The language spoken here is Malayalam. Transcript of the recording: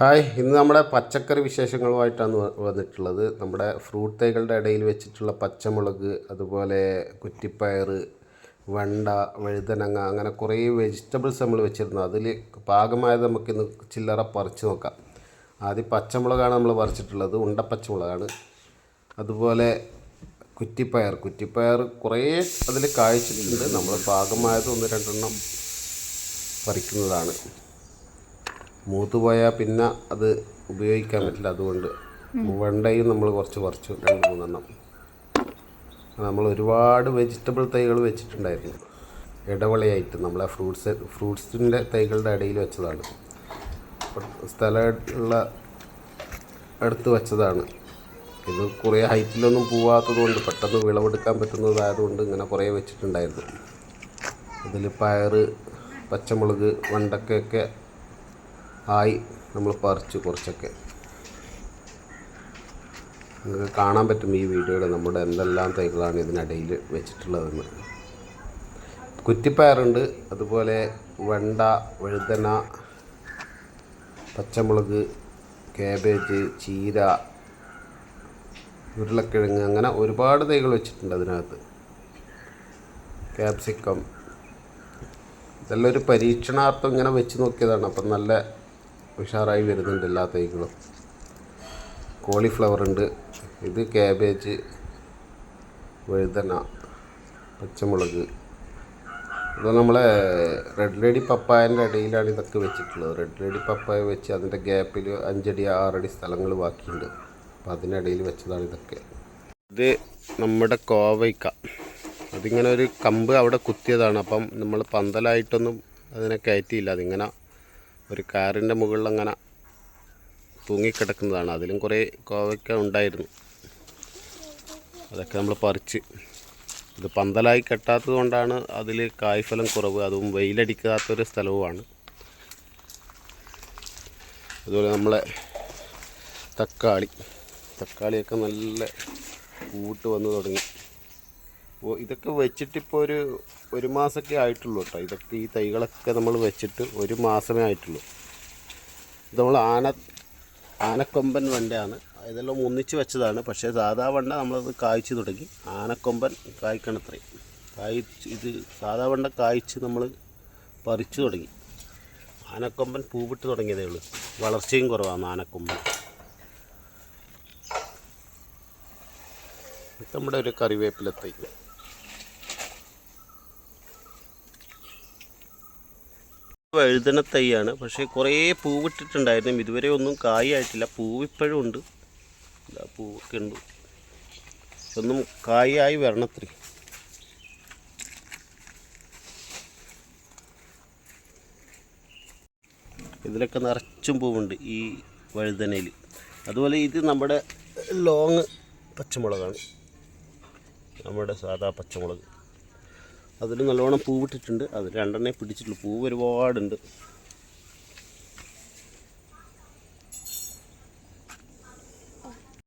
ഹായ് ഇന്ന് നമ്മുടെ പച്ചക്കറി വിശേഷങ്ങളുമായിട്ടാണ് വന്നിട്ടുള്ളത്. നമ്മുടെ ഫ്രൂട്ട് തൈകളുടെ ഇടയിൽ വെച്ചിട്ടുള്ള പച്ചമുളക് അതുപോലെ കുറ്റിപ്പയർ വെണ്ട വഴുതനങ്ങ അങ്ങനെ കുറേ വെജിറ്റബിൾസ് നമ്മൾ വെച്ചിരുന്നു. അതിൽ പാകമായത് നമുക്കിന്ന് ചില്ലറ പറിച്ച് നോക്കാം. ആദ്യം പച്ചമുളകാണ് നമ്മൾ പറിച്ചിട്ടുള്ളത്. ഉണ്ടപ്പച്ചമുളകാണ്. അതുപോലെ കുറ്റിപ്പയർ. കുറ്റിപ്പയർ കുറേ അതിൽ കായ്ച്ചിട്ടുണ്ട്. നമ്മൾ പാകമായത് ഒന്ന് രണ്ടെണ്ണം പറിക്കുന്നതാണ്. മൂത്ത് പോയാൽ പിന്നെ അത് ഉപയോഗിക്കാൻ പറ്റില്ല. അതുകൊണ്ട് വെണ്ടയും നമ്മൾ കുറച്ച് പറിച്ചു രണ്ട് മൂന്നെണ്ണം. നമ്മൾ ഒരുപാട് വെജിറ്റബിൾ തൈകൾ വെച്ചിട്ടുണ്ടായിരുന്നു. ഇടവളയായിട്ട് നമ്മളെ ഫ്രൂട്ട്സ് ഫ്രൂട്ട്സിന്റെ തൈകളുടെ ഇടയിൽ വെച്ചതാണ്. സ്ഥലമുള്ള അടുത്ത് വെച്ചതാണ്. ഇത് കുറേ ഹൈറ്റിലൊന്നും പോവാത്തത് കൊണ്ട് പെട്ടെന്ന് വിളവെടുക്കാൻ പറ്റുന്നതായതുകൊണ്ട് ഇങ്ങനെ കുറേ വെച്ചിട്ടുണ്ടായിരുന്നു. അതിൽ പയർ പച്ചമുളക് വെണ്ടക്കയൊക്കെ ആയി നമ്മൾ പറിച്ചു കുറച്ചൊക്കെ. നിങ്ങൾക്ക് കാണാൻ പറ്റും ഈ വീഡിയോയിൽ നമ്മുടെ എന്തെല്ലാം തൈകളാണ് ഇതിനിടയിൽ വെച്ചിട്ടുള്ളതെന്ന്. കുറ്റിപ്പയറുണ്ട് അതുപോലെ വെണ്ട വഴുതന പച്ചമുളക് കാബേജ് ചീര ഉരുളക്കിഴങ്ങ് അങ്ങനെ ഒരുപാട് തൈകൾ വെച്ചിട്ടുണ്ട് അതിനകത്ത്. ക്യാപ്സിക്കം. ഇതെല്ലാം ഒരു പരീക്ഷണാർത്ഥം ഇങ്ങനെ വെച്ച് നോക്കിയതാണ്. അപ്പം നല്ല ഉഷാറായി വരുന്നുണ്ട് എല്ലാ തൈകളും കോളിഫ്ലവർ ഉണ്ട്. ഇത് കാബേജ് വഴുതന പച്ചമുളക്. ഇത് നമ്മളെ റെഡ് ലേഡി പപ്പായന്റെ ഇടയിലാണ് ഇതൊക്കെ വെച്ചിട്ടുള്ളത്. റെഡ് ലേഡി പപ്പായ വെച്ച് അതിന്റെ ഗ്യാപ്പിൽ അഞ്ചടി ആറടി സ്ഥലങ്ങൾ ബാക്കിയുണ്ട്. അപ്പോൾ അതിനിടയിൽ വെച്ചതാണ് ഇതൊക്കെ. ഇത് നമ്മുടെ കോവയ്ക്ക. അതിങ്ങനെ ഒരു കമ്പ് അവിടെ കുത്തിയതാണ്. അപ്പം നമ്മൾ പന്തലായിട്ടൊന്നും അതിനെ കയറ്റിയില്ല. അതിങ്ങനെ ഒരു കാറിന്റെ മുകളിൽ അങ്ങനെ തൂങ്ങിക്കിടക്കുന്നതാണ്. അതിലും കുറേ കോവയ്ക്ക ഉണ്ടായിരുന്നു. അതൊക്കെ നമ്മൾ പറിച്ച്. ഇത് പന്തലായി കെട്ടാത്തത് കൊണ്ടാണ് അതിൽ കായ്ഫലം കുറവ്. അതും വെയിലടിക്കാത്തൊരു സ്ഥലവുമാണ്. അതുപോലെ നമ്മളെ തക്കാളി. തക്കാളിയൊക്കെ നല്ല പൂട്ട് വന്ന് തുടങ്ങി. ഇതൊക്കെ വെച്ചിട്ടിപ്പോൾ ഒരു ഒരു മാസമൊക്കെ ആയിട്ടുള്ളൂ കേട്ടോ. ഇതൊക്കെ ഈ തൈകളൊക്കെ നമ്മൾ വെച്ചിട്ട് ഒരു മാസമേ ആയിട്ടുള്ളൂ. ഇത് നമ്മൾ ആന ആനക്കൊമ്പൻ വണ്ടയാണ്. ഇതെല്ലാം ഒന്നിച്ച് വെച്ചതാണ്. പക്ഷേ സാധാ വണ്ട നമ്മളത് കായ്ച്ചു തുടങ്ങി. ആനക്കൊമ്പൻ കായ്ക്കണത്രേ കായ്ച്ച് ഇത് സാധാ വണ്ട കായ്ച്ച് നമ്മൾ പറിച്ചു തുടങ്ങി. ആനക്കൊമ്പൻ പൂവിട്ട് തുടങ്ങിയതേ ഉള്ളൂ. വളർച്ചയും കുറവാണ് ആനക്കൊമ്പൻ. നമ്മുടെ ഒരു കറിവേപ്പില തൈ എഴുതണ തൈയാണ്. പക്ഷേ കുറേ പൂവിട്ടിട്ടുണ്ടായിരുന്നു. ഇതുവരെ ഒന്നും കായായിട്ടില്ല. പൂവിപ്പോഴും ഉണ്ട്. പൂവൊക്കെ ഉണ്ട്. ഒന്നും കായായി വരണത്രേ. ഇതിലൊക്കെ നിറച്ചും പൂവുണ്ട് ഈ വഴുതനയിൽ അതുപോലെ ഇത് നമ്മുടെ ലോങ് പച്ചമുളകാണ്. നമ്മുടെ സാധാ പച്ചമുളക്. അതിൽ നല്ലോണം പൂവിട്ടിട്ടുണ്ട്. അത് രണ്ടെണ്ണേ പിടിച്ചിട്ടുള്ളൂ. പൂവ് ഒരുപാടുണ്ട്.